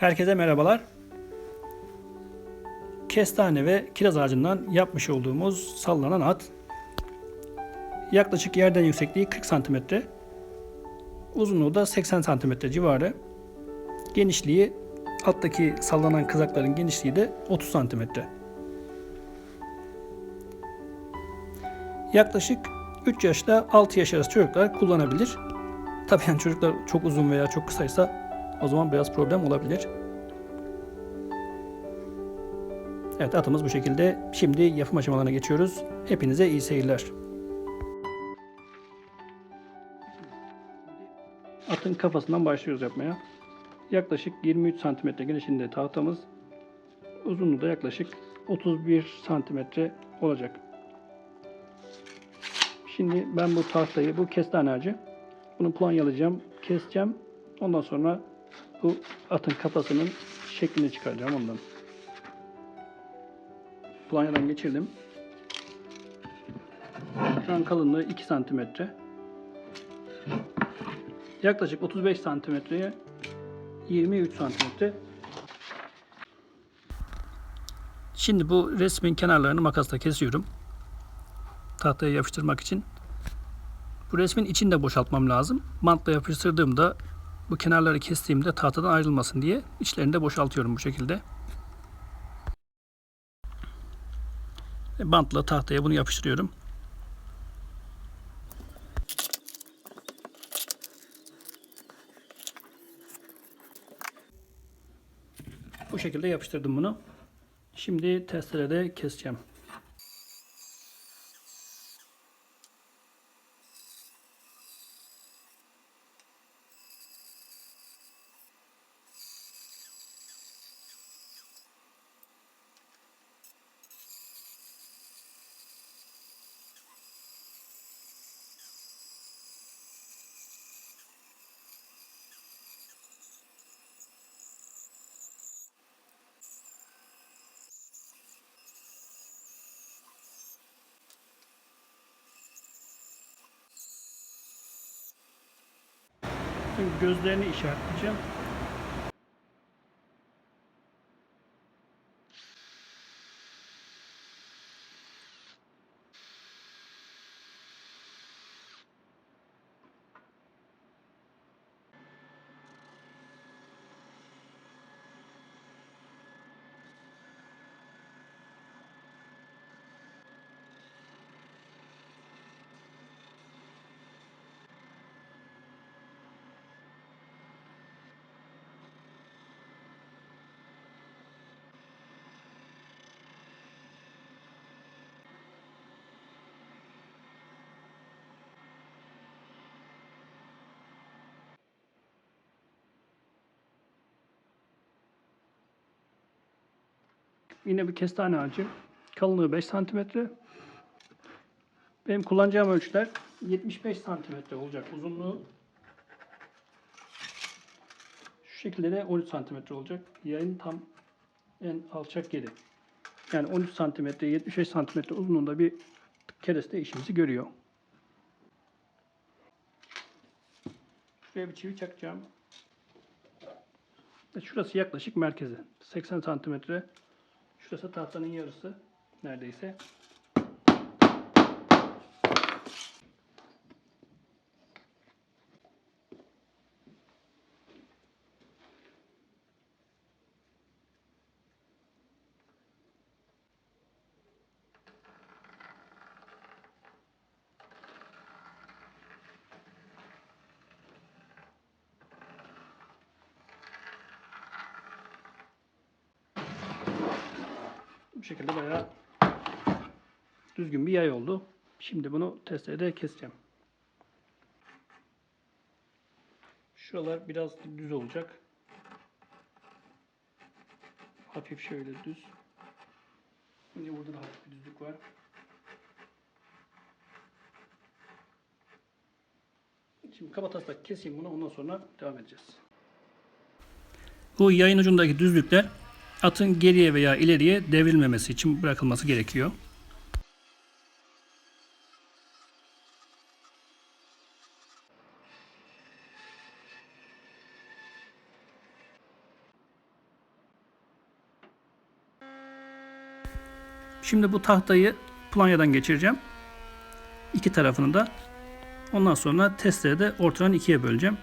Herkese merhabalar. Kestane ve kiraz ağacından yapmış olduğumuz sallanan at. Yaklaşık yerden yüksekliği 40 cm. Uzunluğu da 80 cm civarı. Genişliği alttaki sallanan kızakların genişliği de 30 cm. Yaklaşık 3 yaşla 6 yaş arası çocuklar kullanabilir. Tabii yani çocuklar çok uzun veya çok kısaysa o zaman biraz problem olabilir. Evet atımız bu şekilde. Şimdi yapım aşamalarına geçiyoruz. Hepinize iyi seyirler. Atın kafasından başlıyoruz yapmaya. Yaklaşık 23 cm genişliğinde tahtamız. Uzunluğu da yaklaşık 31 cm olacak. Şimdi ben bu tahtayı, bu kestane ağacı, bunu planyalayacağım, keseceğim. Ondan sonra bu atın kafasının şeklini çıkaracağım ondan. Planyadan geçirdim. Şu an kalınlığı 2 santimetre. Yaklaşık 35 santimetreye 23 santimetre. Şimdi bu resmin kenarlarını makasla kesiyorum. Tahtaya yapıştırmak için. Bu resmin içini de boşaltmam lazım. Bantla yapıştırdığımda bu kenarları kestiğimde tahtadan ayrılmasın diye içlerini de boşaltıyorum bu şekilde. Bantla tahtaya bunu yapıştırıyorum. Bu şekilde yapıştırdım bunu. Şimdi testerede keseceğim. Gözlerini işaretleyeceğim. Yine bir kestane ağacı. Kalınlığı 5 santimetre. Benim kullanacağım ölçüler 75 santimetre olacak uzunluğu. Şu şekilde de 13 santimetre olacak. Yayın tam en alçak yeri. Yani 13 santimetre 75 santimetre uzunluğunda bir kereste işimizi görüyor. Şuraya bir çivi çakacağım. Şurası yaklaşık merkeze. 80 santimetre. Şurası tahtanın yarısı neredeyse. Şekilde bayağı düzgün bir yay oldu. Şimdi bunu testerede keseceğim. Şuralar biraz düz olacak. Hafif şöyle düz. Yine burada da hafif bir düzlük var. Şimdi kaba taslak keseyim bunu ondan sonra devam edeceğiz. Bu yayın ucundaki düzlükler atın geriye veya ileriye devrilmemesi için bırakılması gerekiyor. Şimdi bu tahtayı planyadan geçireceğim. İki tarafını da. Ondan sonra testere de ortadan ikiye böleceğim.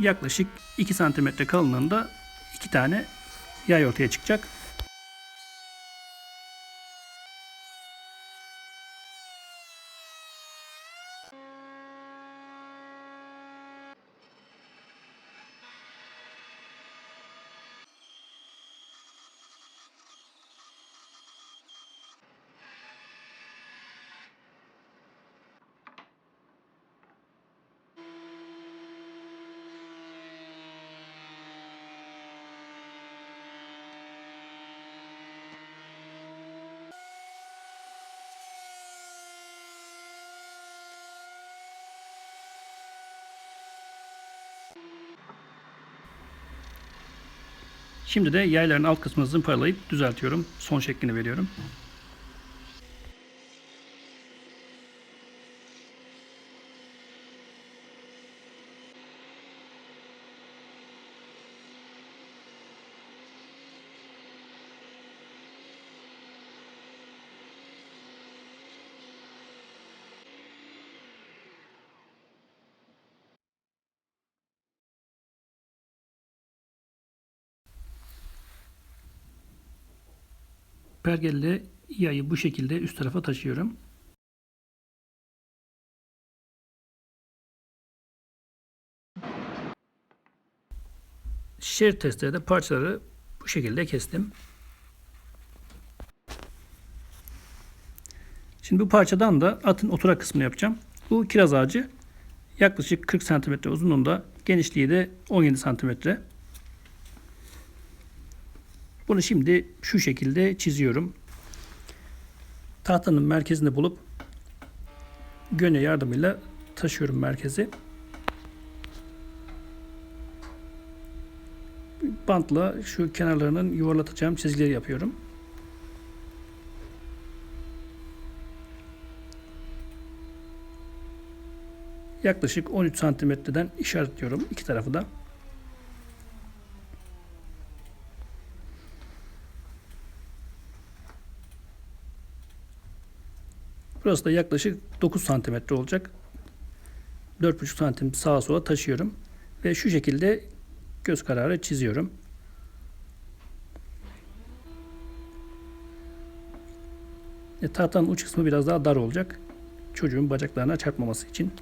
Yaklaşık 2 cm kalınlığında iki tane yay ortaya çıkacak. Şimdi de yayların alt kısmını zımparalayıp düzeltiyorum. Son şeklini veriyorum. Pergelle yayı bu şekilde üst tarafa taşıyorum. Şerit testere de parçaları bu şekilde kestim. Şimdi bu parçadan da atın oturak kısmını yapacağım. Bu kiraz ağacı yaklaşık 40 cm uzunluğunda, genişliği de 17 cm. Bunu şimdi şu şekilde çiziyorum. Tahtanın merkezini bulup göne yardımıyla taşıyorum merkezi. Bantla şu kenarlarının yuvarlatacağım çizgileri yapıyorum. Yaklaşık 13 santimetreden işaretliyorum iki tarafı da. Burası da yaklaşık 9 santimetre olacak. 4,5 santim sağa sola taşıyorum. Ve şu şekilde göz kararı çiziyorum. E, tahtanın uç kısmı biraz daha dar olacak. Çocuğun bacaklarına çarpmaması için.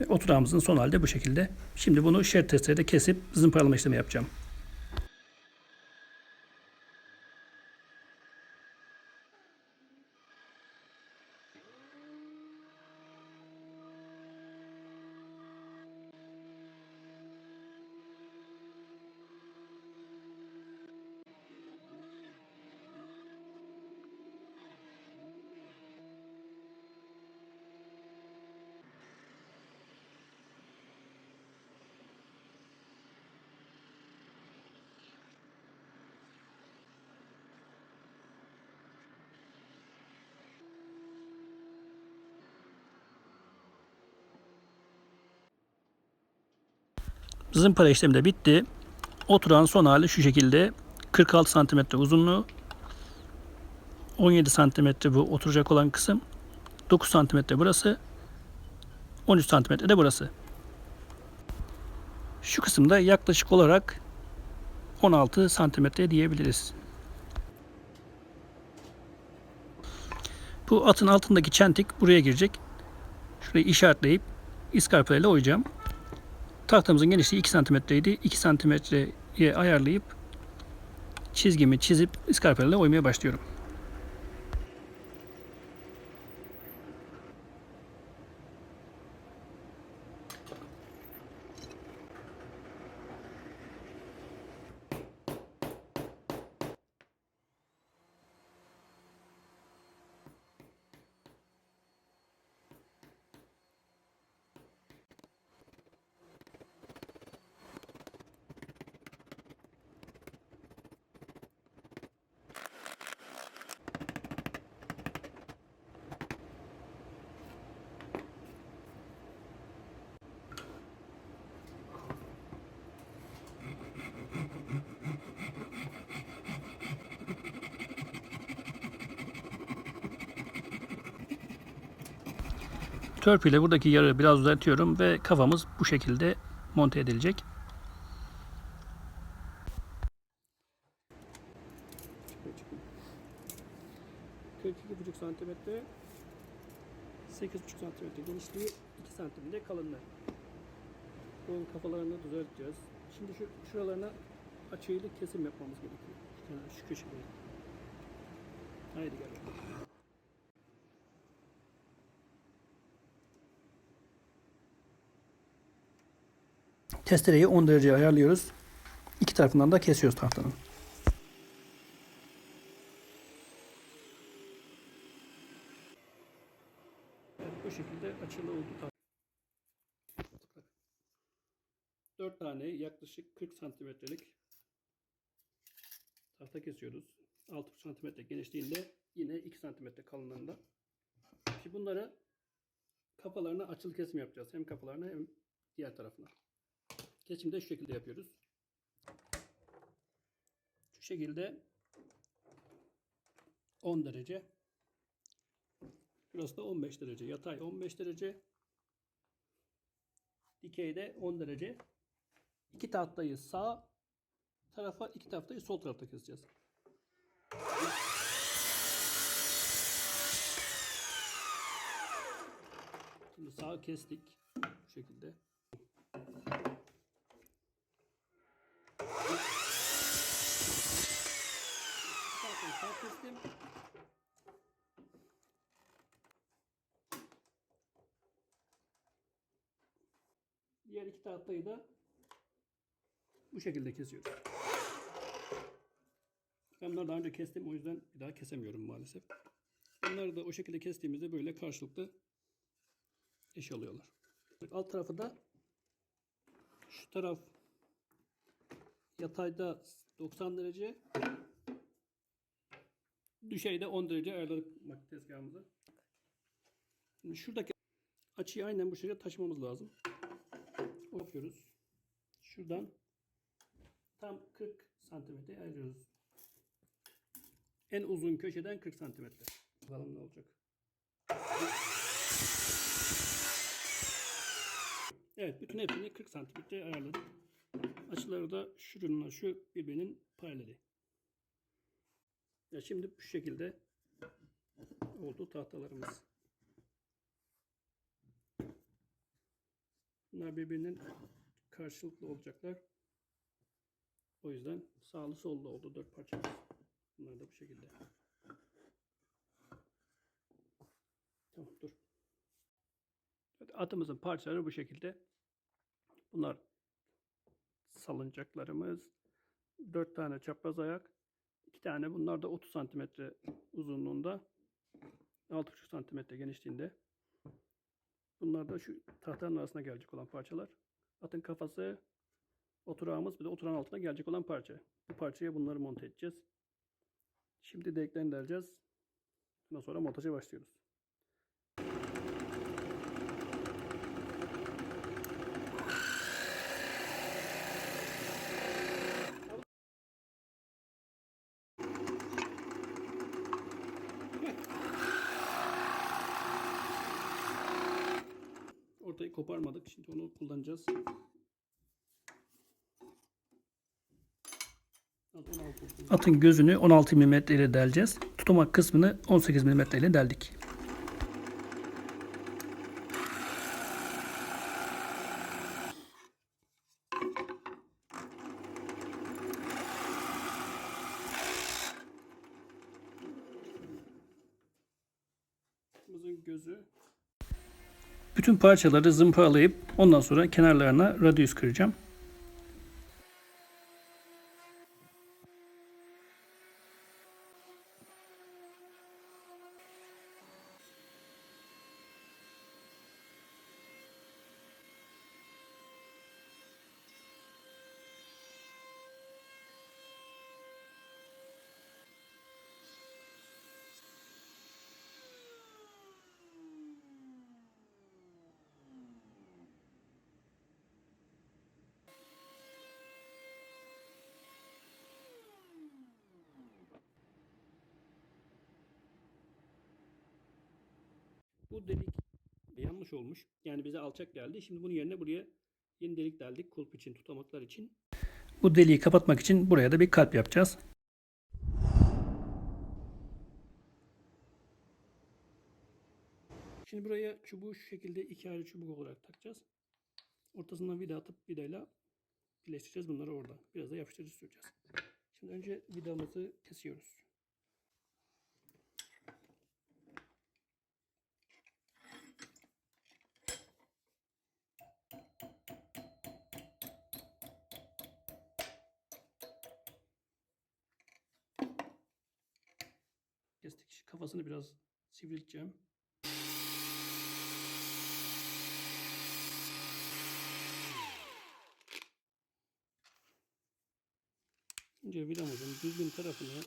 Ve oturağımızın son halde bu şekilde. Şimdi bunu şerit testereyle kesip zımparalama işlemi yapacağım. Zımpara işlemi de bitti. Oturan son hali şu şekilde. 46 santimetre uzunluğu. 17 santimetre bu oturacak olan kısım. 9 santimetre burası. 13 santimetre de burası. Şu kısımda yaklaşık olarak 16 santimetre diyebiliriz. Bu atın altındaki çentik buraya girecek. Şurayı işaretleyip iskarpelayla oyacağım. Tahtamızın genişliği 2 santimetreydi. 2 santimetreye ayarlayıp çizgimi çizip iskarpelayla oymaya başlıyorum. Törpüyle buradaki yarı biraz uzatıyorum ve kafamız bu şekilde monte edilecek. buçuk santimetre 8,5 santimetre genişliği 2 santimde kalınlığı. Bunun kafalarını düzelteceğiz. Şimdi şu şuralarına açıyla kesim yapmamız gerekiyor. Şu, şu köşeleri. Haydi gel. Testereyi 10 dereceye ayarlıyoruz. İki tarafından da kesiyoruz tahtanın. Bu şekilde açılı oldu tahta. 4 tane yaklaşık 40 santimetrelik tahta kesiyoruz. 6 santimetre genişliğinde yine 2 santimetre kalınlığında. Şimdi bunları kafalarına açılı kesim yapacağız. Hem kafalarına hem diğer tarafına. Kesim de şu şekilde yapıyoruz. Şu şekilde 10 derece. Burası da 15 derece. Yatay 15 derece. Dikeyde 10 derece. İki tahtayı sağ tarafa, iki tahtayı sol tarafta keseceğiz. Şimdi sağ kestik. Bu şekilde. Sağ kestim. Diğer iki tahtayı da bu şekilde kesiyoruz. Ben bunları daha önce kestim o yüzden bir daha kesemiyorum maalesef. Bunları da o şekilde kestiğimizde böyle karşılıklı eş alıyorlar. Alt tarafı da şu taraf yatayda 90 derece düşeyde 10 derece ayarladık bak tezgahımızı. Şimdi şuradaki açıyı aynen bu şekilde taşımamız lazım. O yapıyoruz. Şuradan tam 40 santimetre ayırıyoruz. En uzun köşeden 40 santimetre. Bakalım ne olacak. Evet bütün hepsini 40 santimetre ayarladık. Açıları da şununla şu birbirinin paraleli. Ya şimdi bu şekilde oldu tahtalarımız. Bunlar birbirinin karşılıklı olacaklar. O yüzden sağlı sollu oldu dört parça. Bunlar da bu şekilde. Tamam dur. Evet, atımızın parçaları bu şekilde. Bunlar salıncaklarımız. Dört tane çapraz ayak. Tane bunlar da 30 santimetre uzunluğunda. 6,5 santimetre genişliğinde. Bunlar da şu tahtanın arasına gelecek olan parçalar. Atın kafası, oturağımız bir de oturan altına gelecek olan parça. Bu parçaya bunları monte edeceğiz. Şimdi deliklerini deleceğiz. Ondan sonra montaja başlıyoruz. Onu kullanacağız. Atın gözünü 16 mm ile deleceğiz. Tutamak kısmını 18 mm ile deldik. Atımızın gözü bütün parçaları zımparalayıp ondan sonra kenarlarına radyüs kıracağım. Bu delik yanlış olmuş. Yani bize alçak geldi. Şimdi bunun yerine buraya yeni delik deldik. Kulp için, tutamaklar için. Bu deliği kapatmak için buraya da bir kalp yapacağız. Şimdi buraya çubuğu şu şekilde iki ayrı çubuk olarak takacağız. Ortasından vida atıp vidayla birleştireceğiz bunları orada. Biraz da yapıştırıcı süreceğiz. Şimdi önce vidamızı kesiyoruz. Kafasını biraz sivrilteceğim. Önce vidamızın düzgün tarafını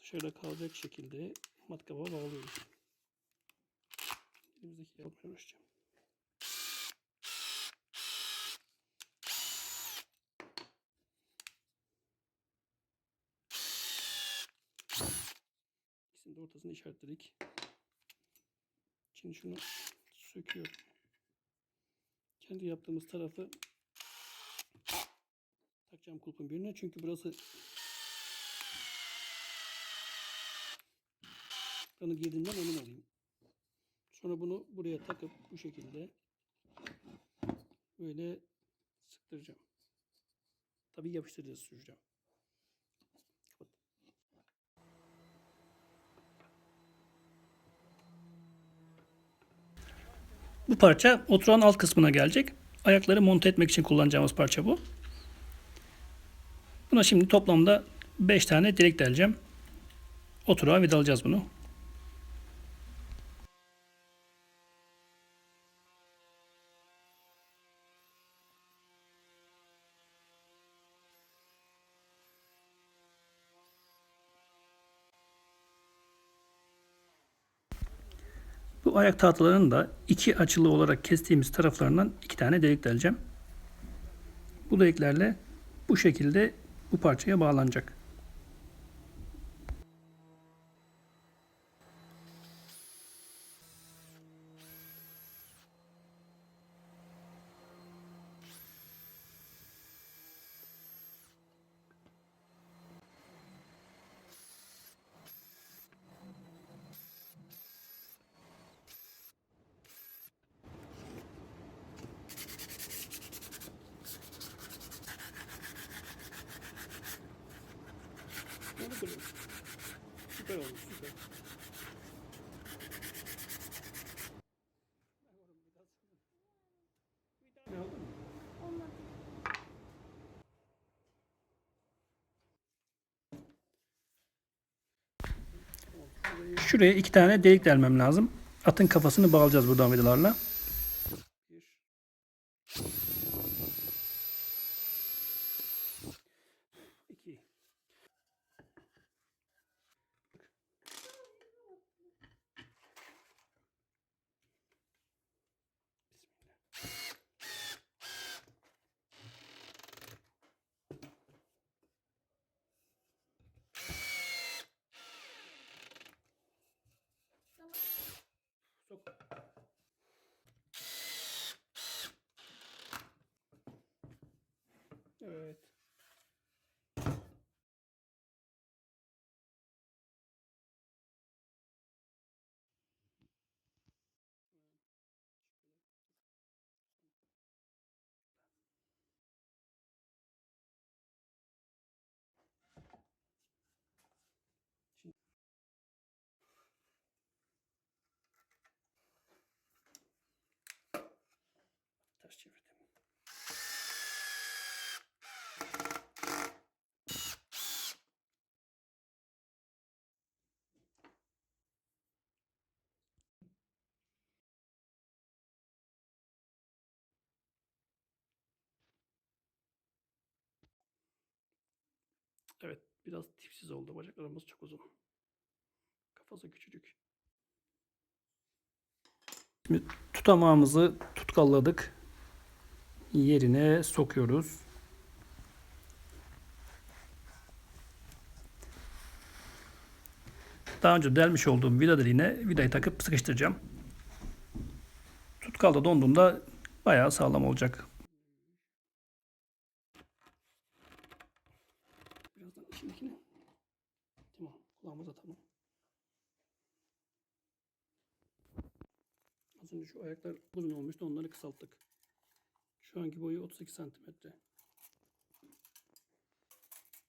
dışarıda kalacak şekilde matkaba bağlıyoruz. Elimizdeki yapmaya uğraşacağım. Ortasını işaretledik. Şimdi şunu söküyorum. Kendi yaptığımız tarafı takacağım kulpun birine çünkü burası kanı girdiğinden emin olayım. Sonra bunu buraya takıp bu şekilde böyle sıktıracağım. Tabii yapıştırıcı süreceğim. Bu parça oturan alt kısmına gelecek. Ayakları monte etmek için kullanacağımız parça bu. Buna şimdi toplamda 5 tane delik deleceğim. Oturağa vidalayacağız bunu. Ayak tahtalarının da iki açılı olarak kestiğimiz taraflarından iki tane delik deleceğim. Bu deliklerle bu şekilde bu parçaya bağlanacak. Şuraya iki tane delik delmem lazım. Atın kafasını bağlayacağız buradan vidalarla. Bir. İki. Sok. Evet. Ters çevirdim. Evet, biraz tipsiz oldu. Bacaklarımız çok uzun. Kafası küçücük. Şimdi tutamağımızı tutkalladık. Yerine sokuyoruz. Daha önce delmiş olduğum vida deliğine vidayı takıp sıkıştıracağım. Tutkalda donduğunda bayağı sağlam olacak. Birazdan şimdikini. Tamam. Kulağımız da tamam. Az önce şu ayaklar uzun olmuştu. Onları kısalttık. Şu anki boyu 38 santimetre.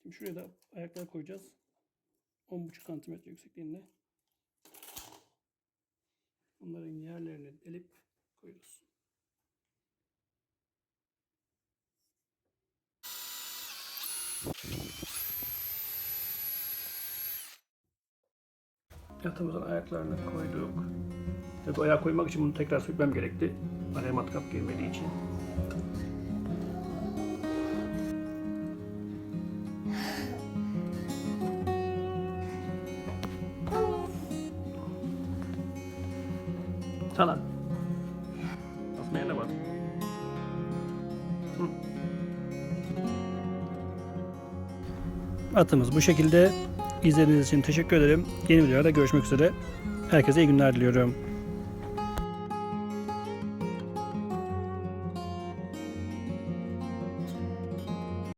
Şimdi şuraya da ayaklar koyacağız. 10,5 santimetre yüksekliğinde. Onların yerlerini delip koyuyoruz. Yatağımızın ayaklarını koyduk. Tabii ayağı koymak için bunu tekrar sökmem gerekti. Araya matkap girmediği için. Atımız bu şekilde. İzlediğiniz için teşekkür ederim. Yeni videolarda görüşmek üzere. Herkese iyi günler diliyorum.